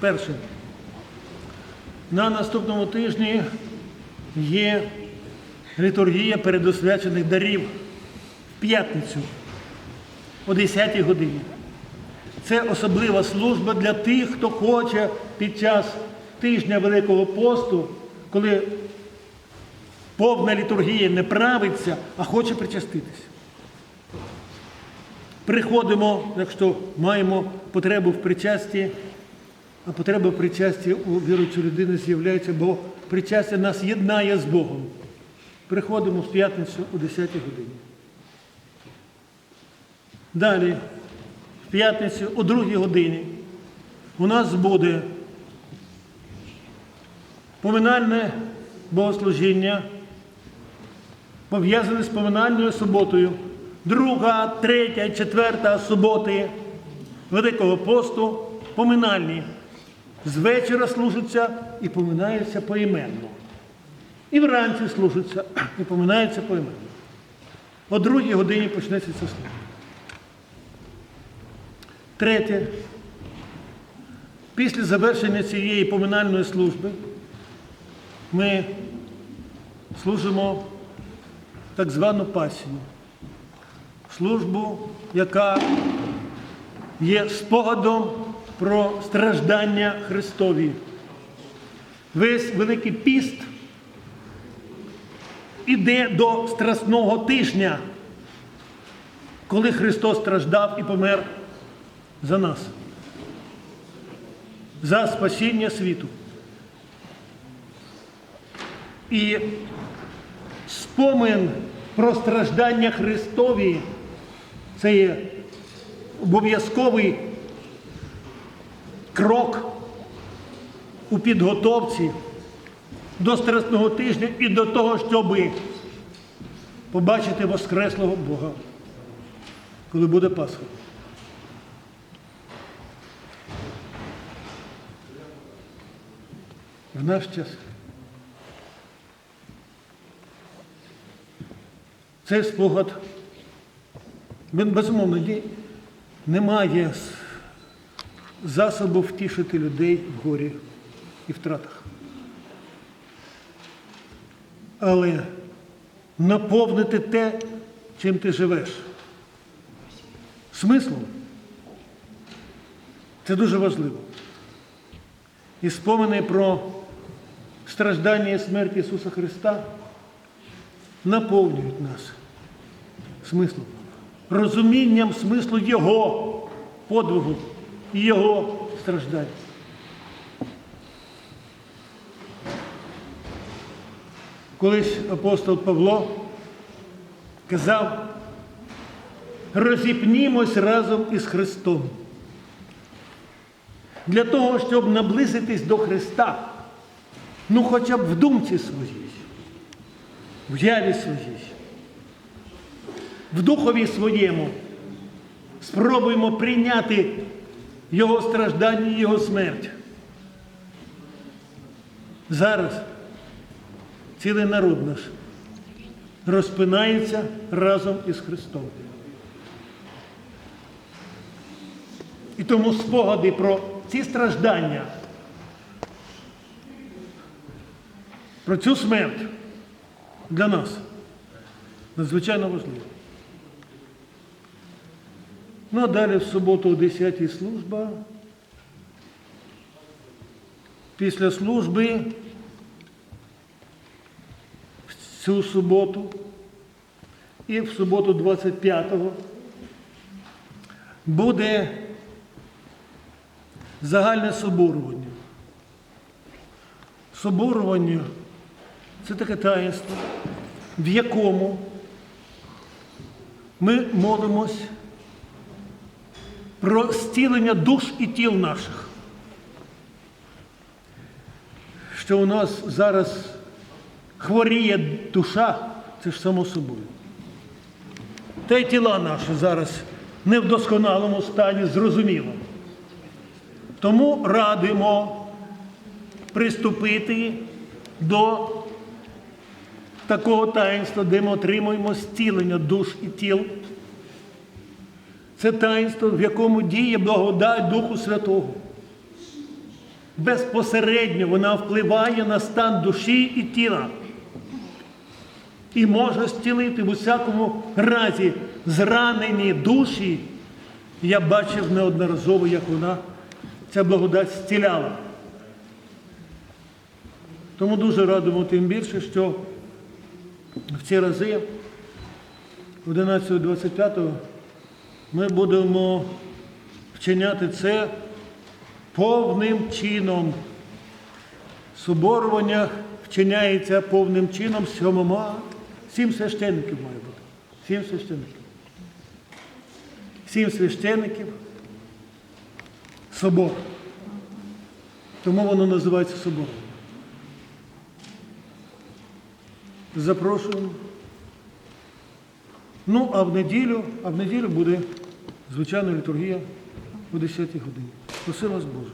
Перше. На наступному тижні є літургія передосвячених дарів в п'ятницю о 10 годині. Це особлива служба для тих, хто хоче під час тижня Великого посту, коли повна літургія не правиться, а хоче причаститися. Приходимо, якщо маємо потребу в причасті, а потреба в причасті у віруючої людини з'являється, бо причастя нас єднає з Богом. Приходимо в п'ятницю о 10 годині. Далі, в п'ятницю о 2 годині у нас буде поминальне богослужіння, пов'язане з поминальною суботою. Друга, третя четверта суботи Великого посту поминальні. З вечора служаться і поминаються поіменно. І вранці служаться і поминаються поіменно. О другій годині почнеться ця служба. Третє. Після завершення цієї поминальної служби ми служимо так звану пасію. Службу, яка є спогадом про страждання Христові. Весь Великий піст іде до Страсного тижня, коли Христос страждав і помер за нас, за спасіння світу. І спомин про страждання Христові це є обов'язковий крок у підготовці до Страсного тижня і до того, щоб побачити Воскреслого Бога, коли буде Пасха. В наш час. Цей спогад, він безумовно немає засобу втішити людей в горі і втратах. Але наповнити те, чим ти живеш. Смислом. Це дуже важливо. І спомини про страждання і смерть Ісуса Христа наповнюють нас смислом, розумінням смислу Його подвигу Його страждань. Колись апостол Павло казав, розіпнімось разом із Христом. Для того, щоб наблизитись до Христа, ну хоча б в думці своїй, в яві своїй, в духові своєму, спробуємо прийняти Його страждання і Його смерть. Зараз цілий народ наш розпинається разом із Христом. І тому спогади про ці страждання, про цю смерть для нас надзвичайно важливо. Ну а далі в суботу о 10 служба. Після служби в цю суботу і в суботу 25-го буде загальне соборування. Соборування це таке таїнство, в якому ми молимось про зцілення душ і тіл наших. Що у нас зараз хворіє душа, це ж само собою. Та й тіла наші зараз не в досконалому стані, зрозуміло. Тому радимо приступити до такого таїнства, де ми отримуємо зцілення душ і тіл. Це таїнство, в якому діє благодать Духу Святого. безпосередньо вона впливає на стан душі і тіла. І може зцілити в усякому разі зранені душі. Я бачив неодноразово, як вона ця благодать зціляла. Тому дуже радимо тим більше, що в ці рази 11-25 ми будемо вчиняти це повним чином. Соборування вчиняється повним чином сьомома. Сім священників має бути. Сім священників. Сім священників. Собор. Тому воно називається собором. Запрошуємо. Ну, а в неділю, а в неділю буде звичайна літургія о 10 годині. Проси вас Боже.